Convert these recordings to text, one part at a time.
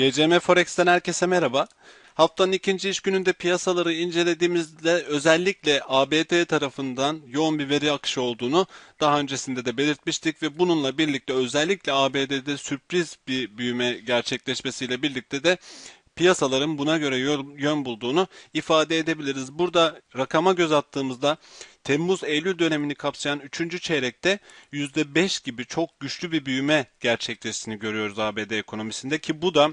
GCM Forex'ten herkese merhaba. Haftanın ikinci iş gününde piyasaları incelediğimizde özellikle ABD tarafından yoğun bir veri akışı olduğunu daha öncesinde de belirtmiştik ve bununla birlikte özellikle ABD'de sürpriz bir büyüme gerçekleşmesiyle birlikte de piyasaların buna göre yön bulduğunu ifade edebiliriz. Burada rakama göz attığımızda Temmuz-Eylül dönemini kapsayan 3. çeyrekte %5 gibi çok güçlü bir büyüme gerçekleştiğini görüyoruz ABD ekonomisinde ki bu da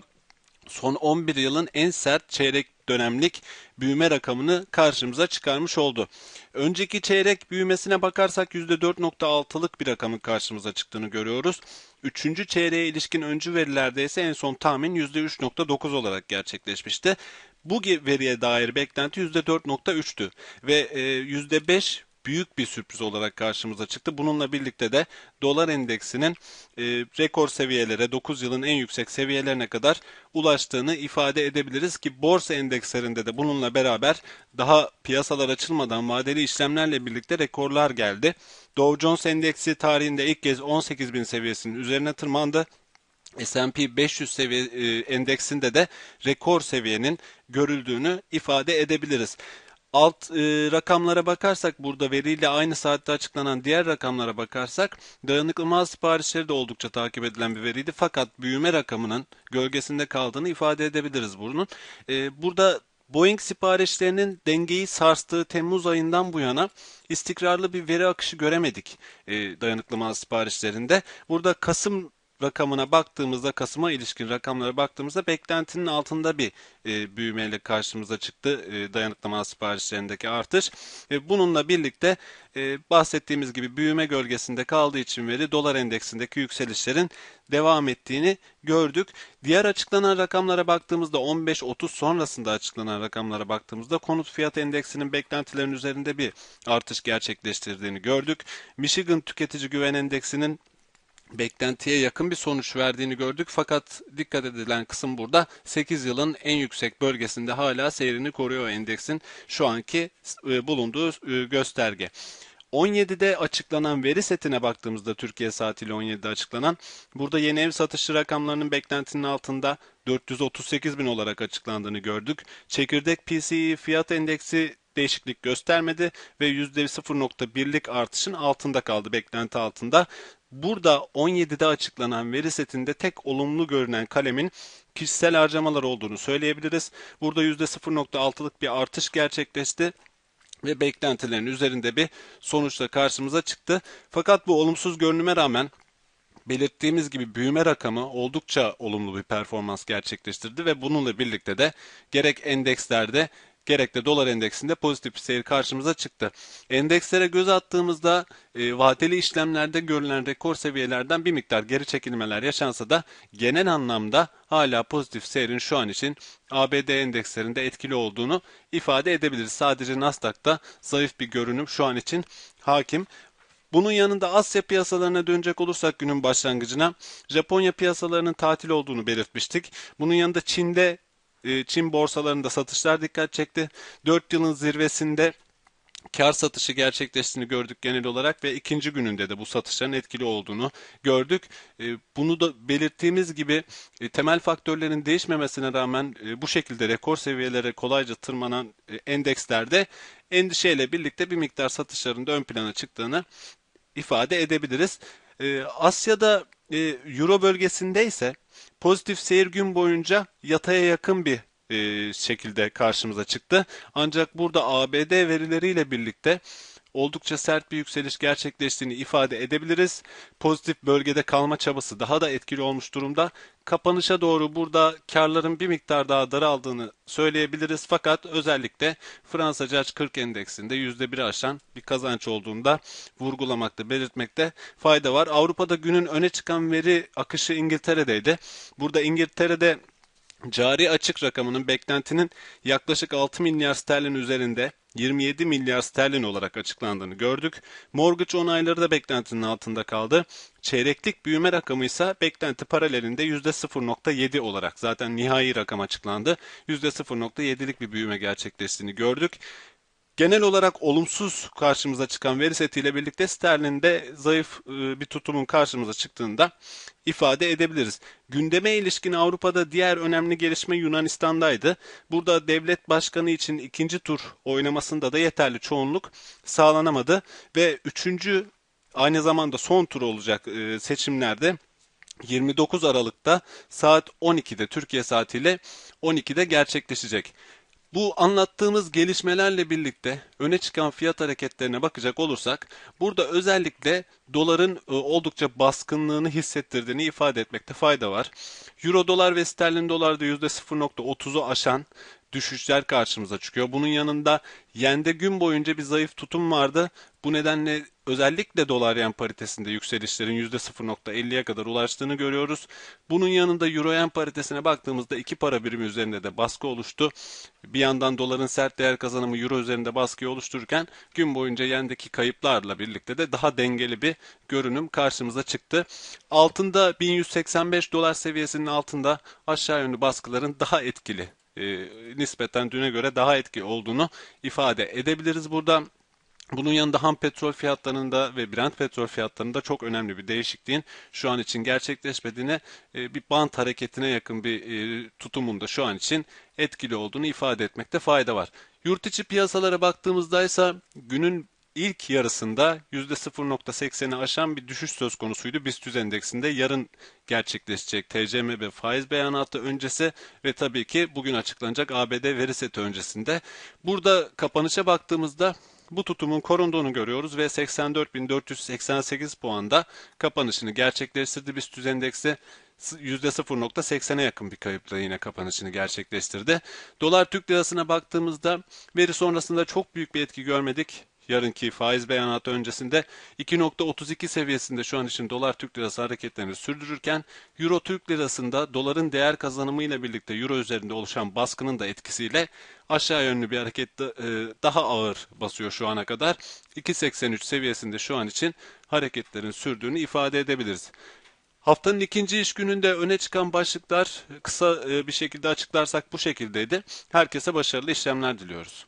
son 11 yılın en sert çeyrek dönemlik büyüme rakamını karşımıza çıkarmış oldu. Önceki çeyrek büyümesine bakarsak %4.6'lık bir rakamın karşımıza çıktığını görüyoruz. Üçüncü çeyreğe ilişkin öncü verilerde ise en son tahmin %3.9 olarak gerçekleşmişti. Bu veriye dair beklenti %4.3'tü ve %5 büyük bir sürpriz olarak karşımıza çıktı. Bununla birlikte de dolar endeksinin e, rekor seviyelere 9 yılın en yüksek seviyelerine kadar ulaştığını ifade edebiliriz ki borsa endekslerinde de bununla beraber daha piyasalar açılmadan vadeli işlemlerle birlikte rekorlar geldi. Dow Jones endeksi tarihinde ilk kez 18 bin seviyesinin üzerine tırmandı. S&P 500 seviye e, endeksinde de rekor seviyenin görüldüğünü ifade edebiliriz. Alt e, rakamlara bakarsak burada veriyle aynı saatte açıklanan diğer rakamlara bakarsak dayanıklı mal siparişleri de oldukça takip edilen bir veriydi. Fakat büyüme rakamının gölgesinde kaldığını ifade edebiliriz bunun. E, burada Boeing siparişlerinin dengeyi sarstığı Temmuz ayından bu yana istikrarlı bir veri akışı göremedik e, dayanıklı mal siparişlerinde. Burada Kasım rakamına baktığımızda Kasım'a ilişkin rakamlara baktığımızda beklentinin altında bir e, büyümeyle karşımıza çıktı e, dayanıklı siparişlerindeki artış. E, bununla birlikte e, bahsettiğimiz gibi büyüme gölgesinde kaldığı için veri dolar endeksindeki yükselişlerin devam ettiğini gördük. Diğer açıklanan rakamlara baktığımızda 15-30 sonrasında açıklanan rakamlara baktığımızda konut fiyat endeksinin beklentilerin üzerinde bir artış gerçekleştirdiğini gördük. Michigan tüketici güven endeksinin beklentiye yakın bir sonuç verdiğini gördük. Fakat dikkat edilen kısım burada 8 yılın en yüksek bölgesinde hala seyrini koruyor endeksin şu anki e, bulunduğu e, gösterge. 17'de açıklanan veri setine baktığımızda Türkiye saatiyle 17'de açıklanan burada yeni ev satışı rakamlarının beklentinin altında 438 bin olarak açıklandığını gördük. Çekirdek PCE fiyat endeksi değişiklik göstermedi ve %0.1'lik artışın altında kaldı, beklenti altında. Burada 17'de açıklanan veri setinde tek olumlu görünen kalemin kişisel harcamalar olduğunu söyleyebiliriz. Burada %0.6'lık bir artış gerçekleşti ve beklentilerin üzerinde bir sonuçla karşımıza çıktı. Fakat bu olumsuz görünüme rağmen belirttiğimiz gibi büyüme rakamı oldukça olumlu bir performans gerçekleştirdi ve bununla birlikte de gerek endekslerde gerek de dolar endeksinde pozitif bir seyir karşımıza çıktı. Endekslere göz attığımızda e, vadeli işlemlerde görülen rekor seviyelerden bir miktar geri çekilmeler yaşansa da genel anlamda hala pozitif seyrin şu an için ABD endekslerinde etkili olduğunu ifade edebiliriz. Sadece Nasdaq'ta zayıf bir görünüm şu an için hakim. Bunun yanında Asya piyasalarına dönecek olursak günün başlangıcına Japonya piyasalarının tatil olduğunu belirtmiştik. Bunun yanında Çin'de e, Çin borsalarında satışlar dikkat çekti. 4 yılın zirvesinde kar satışı gerçekleştiğini gördük genel olarak ve ikinci gününde de bu satışların etkili olduğunu gördük. E, bunu da belirttiğimiz gibi e, temel faktörlerin değişmemesine rağmen bu şekilde rekor seviyelere kolayca tırmanan endekslerde endişeyle birlikte bir miktar satışların da ön plana çıktığını ifade edebiliriz. Asya'da Euro bölgesinde ise Pozitif seyir gün boyunca yataya yakın bir e, şekilde karşımıza çıktı. Ancak burada ABD verileriyle birlikte oldukça sert bir yükseliş gerçekleştiğini ifade edebiliriz. Pozitif bölgede kalma çabası daha da etkili olmuş durumda. Kapanışa doğru burada karların bir miktar daha daraldığını söyleyebiliriz. Fakat özellikle Fransa CAC 40 endeksinde %1 aşan bir kazanç olduğunda vurgulamakta, belirtmekte fayda var. Avrupa'da günün öne çıkan veri akışı İngiltere'deydi. Burada İngiltere'de Cari açık rakamının beklentinin yaklaşık 6 milyar sterlin üzerinde 27 milyar sterlin olarak açıklandığını gördük. Mortgage onayları da beklentinin altında kaldı. Çeyreklik büyüme rakamı ise beklenti paralelinde %0.7 olarak zaten nihai rakam açıklandı. %0.7'lik bir büyüme gerçekleştiğini gördük. Genel olarak olumsuz karşımıza çıkan veri setiyle birlikte sterlinde zayıf e, bir tutumun karşımıza çıktığında ifade edebiliriz. Gündeme ilişkin Avrupa'da diğer önemli gelişme Yunanistan'daydı. Burada devlet başkanı için ikinci tur oynamasında da yeterli çoğunluk sağlanamadı ve üçüncü aynı zamanda son tur olacak e, seçimlerde 29 Aralık'ta saat 12'de Türkiye saatiyle 12'de gerçekleşecek. Bu anlattığımız gelişmelerle birlikte öne çıkan fiyat hareketlerine bakacak olursak burada özellikle doların e, oldukça baskınlığını hissettirdiğini ifade etmekte fayda var. Euro dolar ve sterlin dolarda %0.30'u aşan düşüşler karşımıza çıkıyor. Bunun yanında yende gün boyunca bir zayıf tutum vardı. Bu nedenle özellikle dolar yen paritesinde yükselişlerin %0.50'ye kadar ulaştığını görüyoruz. Bunun yanında euro yen paritesine baktığımızda iki para birimi üzerinde de baskı oluştu. Bir yandan doların sert değer kazanımı euro üzerinde baskı oluştururken gün boyunca yendeki kayıplarla birlikte de daha dengeli bir görünüm karşımıza çıktı. Altında 1185 dolar seviyesinin altında aşağı yönlü baskıların daha etkili e, nispeten düne göre daha etki olduğunu ifade edebiliriz burada. Bunun yanında ham petrol fiyatlarında ve Brent petrol fiyatlarında çok önemli bir değişikliğin şu an için gerçekleşmediğine bir bant hareketine yakın bir e, tutumun da şu an için etkili olduğunu ifade etmekte fayda var. Yurt içi piyasalara baktığımızda ise günün ilk yarısında %0.80'i aşan bir düşüş söz konusuydu BIST endeksinde. Yarın gerçekleşecek TCMB faiz beyanatı öncesi ve tabii ki bugün açıklanacak ABD veri seti öncesinde. Burada kapanışa baktığımızda bu tutumun korunduğunu görüyoruz ve 84.488 puanda kapanışını gerçekleştirdi BIST endeksi. %0.80'e yakın bir kayıpla yine kapanışını gerçekleştirdi. Dolar Türk lirasına baktığımızda veri sonrasında çok büyük bir etki görmedik yarınki faiz beyanatı öncesinde 2.32 seviyesinde şu an için dolar Türk lirası hareketlerini sürdürürken euro Türk lirasında doların değer kazanımı ile birlikte euro üzerinde oluşan baskının da etkisiyle aşağı yönlü bir hareket e, daha ağır basıyor şu ana kadar. 2.83 seviyesinde şu an için hareketlerin sürdüğünü ifade edebiliriz. Haftanın ikinci iş gününde öne çıkan başlıklar kısa e, bir şekilde açıklarsak bu şekildeydi. Herkese başarılı işlemler diliyoruz.